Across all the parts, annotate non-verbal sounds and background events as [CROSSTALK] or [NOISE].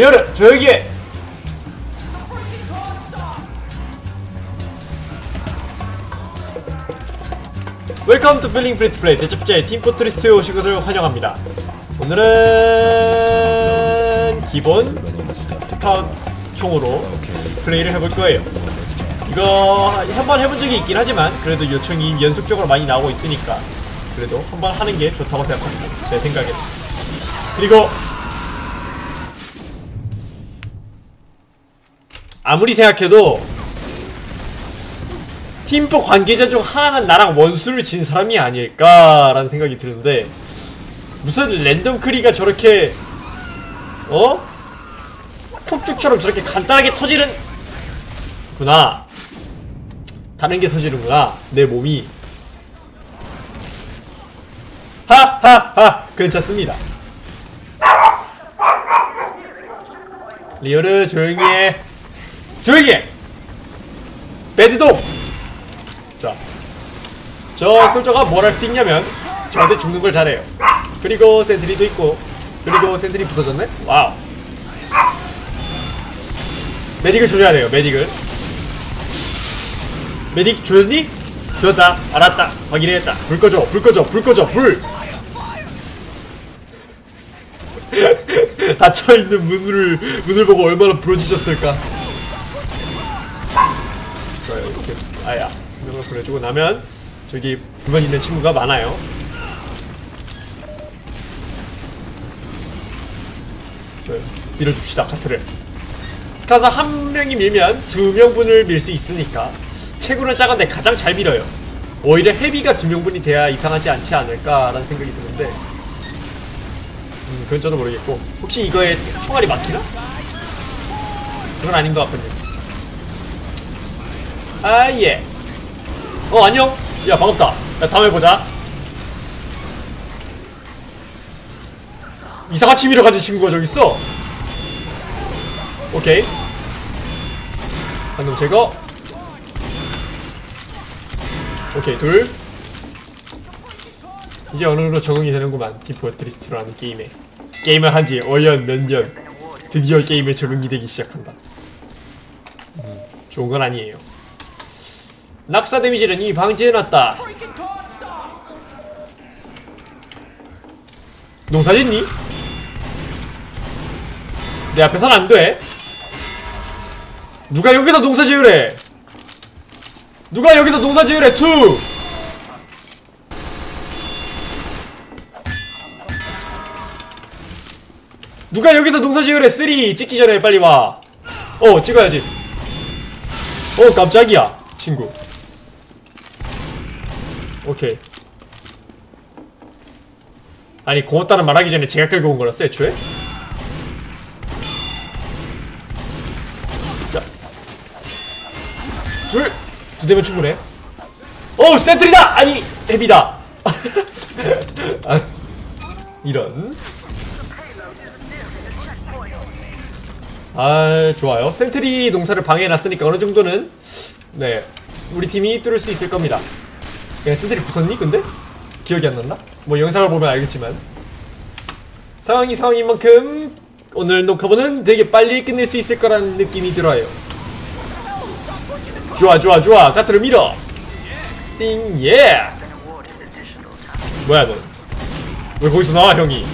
리얼은 해 웰컴 투 필링 프리 투 플레이 대접제 팀 포트리스트에 오신 것을 환영합니다. 오늘은 기본 스카웃 총으로 플레이를 해볼 거예요. 이거 한번 해본 적이 있긴 하지만 그래도 요청이 연속적으로 많이 나오고 있으니까 그래도 한번 하는 게 좋다고 생각합니다. 제 생각에. 그리고 아무리 생각해도 팀포 관계자 중 하나는 나랑 원수를 진 사람이 아닐까라는 생각이 드는데 무슨 랜덤 크리가 저렇게 어? 폭죽처럼 저렇게 간단하게 터지는 구나. 다른 게 터지는구나 내 몸이. 하하하 괜찮습니다. 리얼을 조용히 해 조용히 해 배드독 자, 저 솔저가 뭘 할 수 있냐면 저한테 죽는 걸 잘해요. 그리고 센트리도 있고 그리고 센트리 부서졌네? 와우. 메딕을 조져야 돼요. 메딕을. 메딕 조졌니? 조졌다. 알았다. 확인했다. 불 꺼줘. 불 꺼줘. 불 꺼줘. 불. [LAUGHS] 닫혀 있는 문을 문을 보고 얼마나 부러지셨을까. 아야. 명을 보내주고 나면 저기 불만 있는 친구가 많아요. 밀어줍시다 카트를. 스카사 한 명이 밀면 두 명분을 밀 수 있으니까 체구는 작은데 가장 잘 밀어요. 오히려 헤비가 두 명분이 돼야 이상하지 않지 않을까라는 생각이 드는데 음, 그건 저도 모르겠고 혹시 이거에 총알이 막히나? 그건 아닌 것 같군요. 아 예. 어 안녕. 야 반갑다. 야 다음에 보자. 이상한 취미를 가진 친구가 저기 있어. 오케이. 한 놈 제거. 오케이 둘. 이제 어느 정도 적응이 되는구만. 디포트리스트라는 게임에. 게임을 한지 어연 몇년. 드디어 게임에 적응이 되기 시작한다. 음, 좋은 건 아니에요 낙사 데미지는 이미 방지해놨다. 농사 짓니? 내 앞에선 안돼. 누가 여기서 농사 지으래? 누가 여기서 농사 지으래? 투! 누가 여기서 농사 지으래? 쓰리! 찍기 전에 빨리 와어 찍어야지. 어 깜짝이야 친구 오케이. 아니 고맙다는 말하기 전에 제가 끌고 온 거였어 애초에? 자. 둘! 두 대면 충분해. 오 센트리다! 아니 헤비다. [LAUGHS] 아, 이런. 아 좋아요. 센트리 농사를 방해해놨으니까 어느 정도는 네 우리 팀이 뚫을 수 있을 겁니다 야 센트리 부쉈니 근데? 기억이 안 났나? 뭐 영상을 보면 알겠지만. 상황이 상황인 만큼 오늘 녹화본은 되게 빨리 끝낼 수 있을 거라는 느낌이 들어요. 좋아 좋아 좋아. 카트를 밀어. 띵예. 뭐야 넌왜 거기서 나와 형이?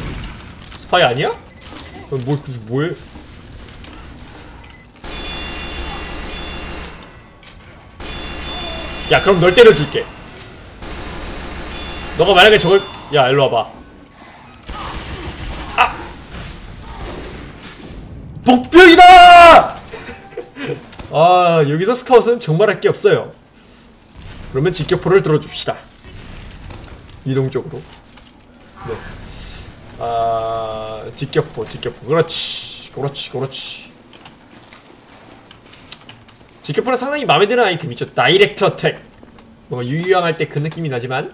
스파이 아니야? 넌 뭐, 뭐해? 야 그럼 널 때려줄게 너가 만약에 저걸 야 일로 와봐. 아! 복병이다! [LAUGHS] 아 여기서 스카웃은 정말 할 게 없어요. 그러면 직격포를 들어줍시다. 이동 쪽으로. 네. 아 직격포 직격포. 그렇지 그렇지 그렇지. 직격포는 상당히 마음에 드는 아이템이죠. 다이렉트 어택. 뭔가 유유왕할 때 그 느낌이 나지만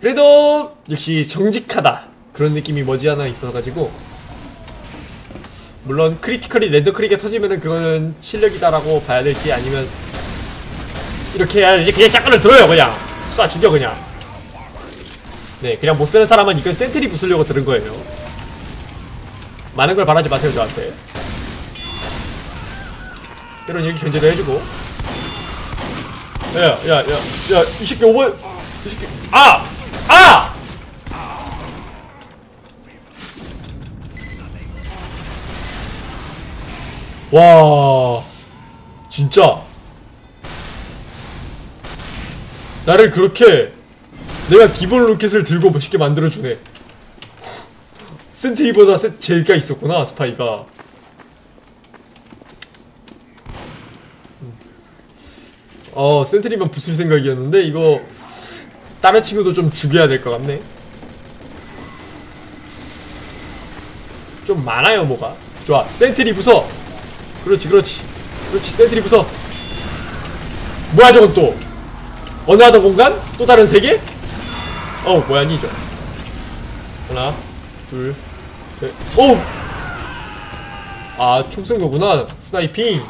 그래도 역시 정직하다. 그런 느낌이 머지않아 있어가지고. 물론 크리티컬이 랜더 크릭에 터지면은 그거는 실력이다라고 봐야 될지 아니면 이렇게 해야지? 그냥 샷건을 들어요 그냥. 쏴 죽여 그냥. 네 그냥 못 쓰는 사람은 이건 센트리 부수려고 들은 거예요. 많은 걸 바라지 마세요 저한테. 때론 여기 견제도 해주고. 야야야야야 이 새끼 오버 이 새끼 아! 아! 와 진짜. 나를 그렇게 내가 기본 로켓을 들고 멋있게 만들어주네. 센트리보다 세- 제가 있었구나 스파이가. 어 센트리만 부술 생각이었는데 이거 다른 친구도 좀 죽여야 될 것 같네. 좀 많아요 뭐가. 좋아 센트리 부숴 그렇지 그렇지 그렇지 센트리 부숴 뭐야 저건 또 어느 하던 공간? 또 다른 세계? 어 뭐야 니죠 하나 둘셋오 아, 총쏜 거구나. 스나이핑.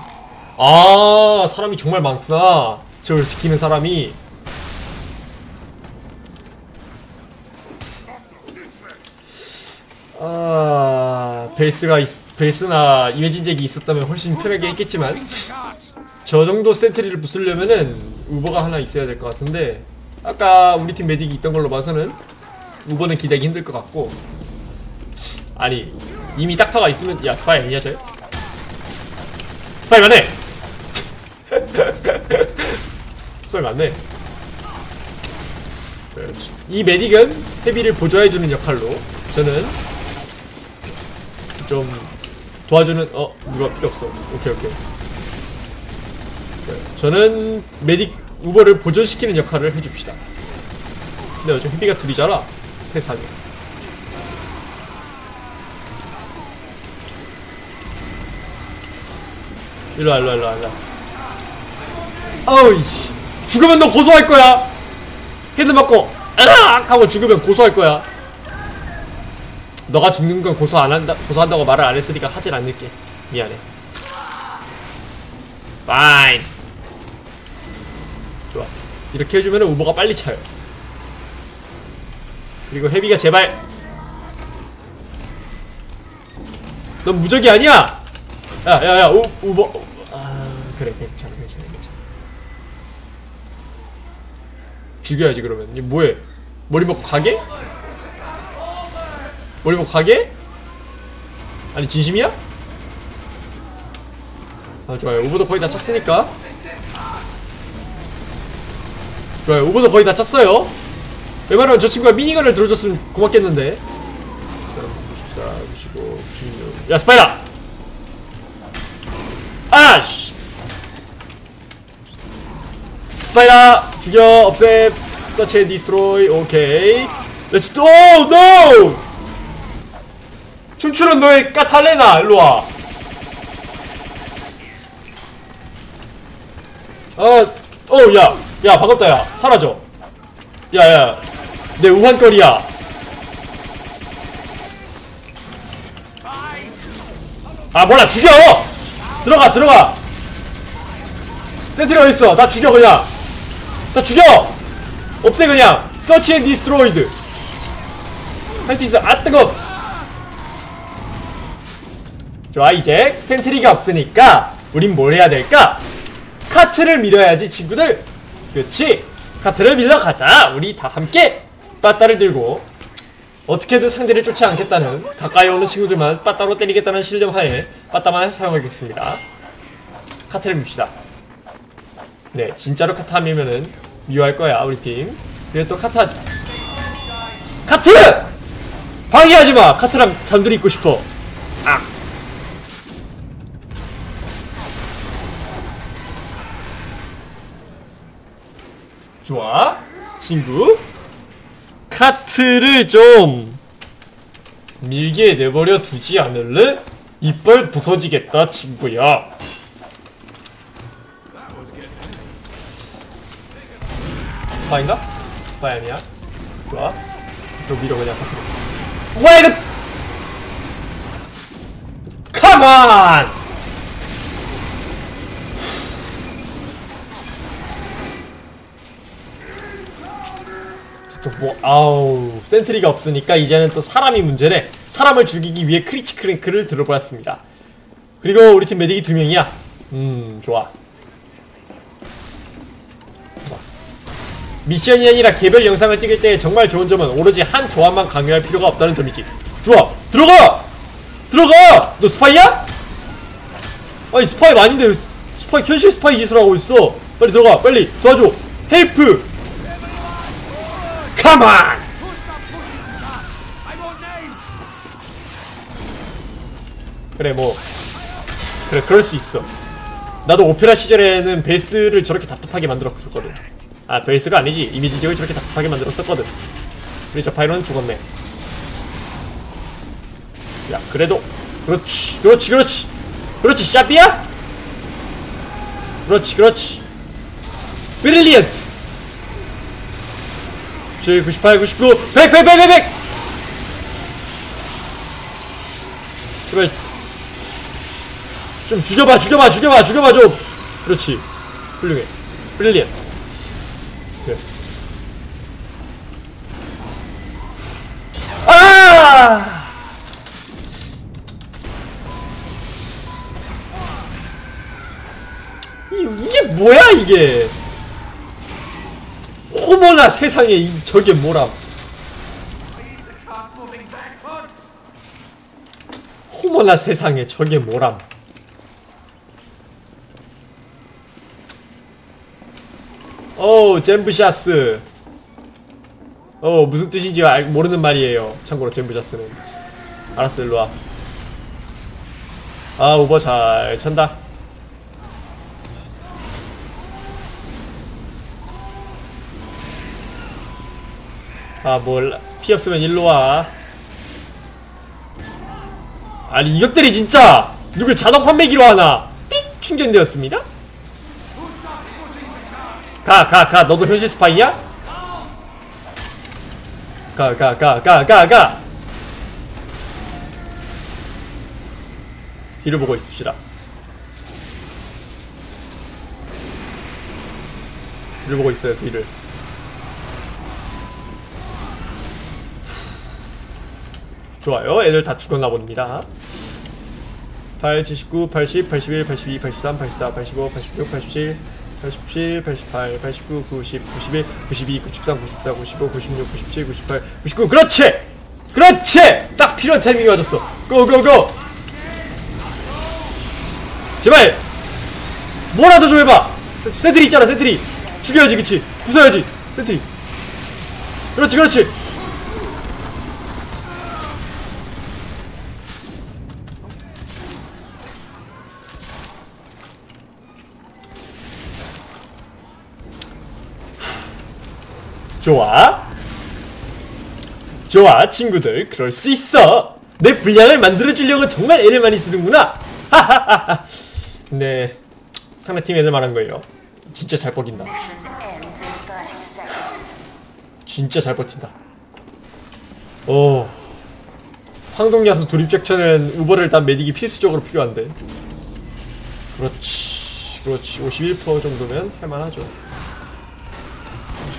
아, 사람이 정말 많구나. 저걸 지키는 사람이. 아, 베이스가, 있, 베이스나 이회진잭이 있었다면 훨씬 편하게 했겠지만, 저 정도 센트리를 부수려면은 우버가 하나 있어야 될 것 같은데, 아까 우리 팀 메딕이 있던 걸로 봐서는 우버는 기대기 힘들 것 같고, 아니, 이미 닥터가 있으면, 야, 스파이 아니냐, 저 스파이 맞네! [LAUGHS] 스파이 맞네. 그렇지. 이 메딕은 헤비를 보조해주는 역할로 저는 좀 도와주는 어 누가 필요 없어. 오케이 오케이. 네, 저는 메딕 우버를 보존시키는 역할을 해줍시다. 근데 요즘 헤비가 둘이잖아 세상에. 일로와 일로와 일로와 일로와. 어이씨. 죽으면 너 고소할 거야. 헤드 맞고 으악! 하고 죽으면 고소할 거야 너가 죽는 건 고소 안 한다 고소한다고 말을 안 했으니까 하질 않을게. 미안해. 파인 좋아. 이렇게 해주면 우버가 빨리 차요. 그리고 헤비가 제발. 넌 무적이 아니야! 야야야 우버 아 그래 괜찮아 괜찮아 괜찮아. 죽여야지 그러면. 이 뭐해? 머리 먹고 가게? 먹고 가게? 아니 진심이야? 아 좋아요 오버도 거의 다 찼으니까 좋아요 오버도 거의 다 찼어요 웬만하면 저 친구가 미니건을 들어줬으면 고맙겠는데 14, 95, 96. 야 스파이다! 아씨! 스파이다! 죽여! 없애! 서치 디스트로이 오케이 렛츠 오 노! 춤추는 너의 까탈레나 일로와 어, 어, 야, 야, 반갑다, 야, 사라져. 야, 야, 내 우환거리야. 아, 몰라, 죽여! 들어가, 들어가! 센트리 어딨어? 나 죽여, 그냥! 다 죽여! 없애, 그냥! 서치 앤 디스트로이드! 할 수 있어, 아, 뜨거! 좋아, 이제 센트리가 없으니까, 우린 뭘 해야 될까? 카트를 밀어야지 친구들. 그렇지 카트를 밀러 가자. 우리 다 함께 빠따를 들고. 어떻게든 상대를 쫓지 않겠다는 가까이 오는 친구들만 빠따로 때리겠다는 신념하에 빠따만 사용하겠습니다. 카트를 밉시다. 네 진짜로 카트 안 밀면은 미워할 거야 우리 팀. 그래 또 카트 하자. 카트! 방해하지마! 카트랑 잠들이 있고 싶어 좋아 친구 카트를 좀 밀게 내버려 두지 않을래? 이빨 부서지겠다 친구야 스파인가? 스파이 아니야? 좋아 또 밀어 그냥 와 이거 컴온 또 뭐 아우 센트리가 없으니까 이제는 또 사람이 문제네. 사람을 죽이기 위해 크리치 크랭크를 들어보았습니다. 그리고 우리 팀 메딕이 두 명이야. 음 좋아. 미션이 아니라 개별 영상을 찍을 때 정말 좋은 점은 오로지 한 조합만 강요할 필요가 없다는 점이지. 좋아. 들어가! 들어가! 너 스파이야? 아니 스파이 아닌데 스파이 현실 스파이 짓을 하고 있어? 빨리 들어가. 빨리 도와줘. 헬프 컴온 그래 뭐. 그래 그럴 수 있어. 나도 오페라 시절에는 베이스를 저렇게 답답하게 만들었었거든. 아 베이스가 아니지. 이미지적을 저렇게 답답하게 만들었었거든. 우리 저 파이로는 죽었네. 야 그래도 그렇지 그렇지 그렇지. 그렇지 샤비야? 그렇지 그렇지. 브릴리언트 7 98 99 100 100 100 100 100 제발. 좀 죽여봐 죽여봐 죽여봐 죽여봐 좀. 그렇지. 훌륭해. 브릴리언 그래 아! 이, 이게 뭐야 이게 호모나 세상에 이, 저게 뭐람 호모나 세상에 저게 뭐람 오 잼브샤스. 어 무슨 뜻인지 알, 모르는 말이에요. 참고로 잼브샤스는. 알았어 일로와. 아 오버 잘 찬다 아 뭘 피 없으면 일로와. 아니 이것들이 진짜 누굴 자동 판매기로 하나 삑! 충전되었습니다? 가 가 가. 너도 현실 스파이냐? 가 가 가 가 가가. 뒤를 보고 있읍시다. 뒤를 보고 있어요 뒤를 좋아요 애들 다 죽었나 봅니다 8, 79, 80, 81, 82, 83, 84, 85, 86, 87, 87, 88, 89, 90, 91, 92, 93, 94, 95, 96, 97, 98, 99 그렇지! 그렇지! 딱 필요한 타이밍이 맞았어 고고고! 제발! 뭐라도 좀 해봐! 센트리 있잖아 센트리! 죽여야지 그치? 부숴야지 센트리 그렇지 그렇지! 좋아. 좋아, 친구들. 그럴 수 있어. 내 분량을 만들어주려고 정말 애를 많이 쓰는구나. 하하하하. 근데, 상대팀 애들 말한 거예요. 진짜 잘 버긴다. 진짜 잘 버틴다. 오. 황동야수 돌입작전은 우버를 일단 매딕이 필수적으로 필요한데. 그렇지. 그렇지. 51% 정도면 할만하죠.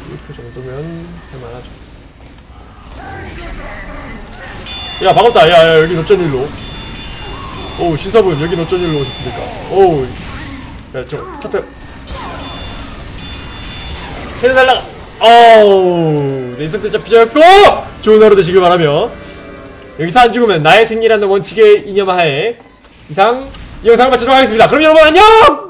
1% 정도면 할만하죠. 야 반갑다. 야, 야 여기 어쩐 일로? 오 신사분 여기 어쩐 일로 오셨습니까? 오, 야저 차트 헤드 날라가. 어우 내 인상 끝자 삐졌고 좋은 하루 되시길 바라며 여기서 안 죽으면 나의 승리라는 원칙에 이념하에 이상 이 영상을 마치도록 하겠습니다. 그럼 여러분 안녕!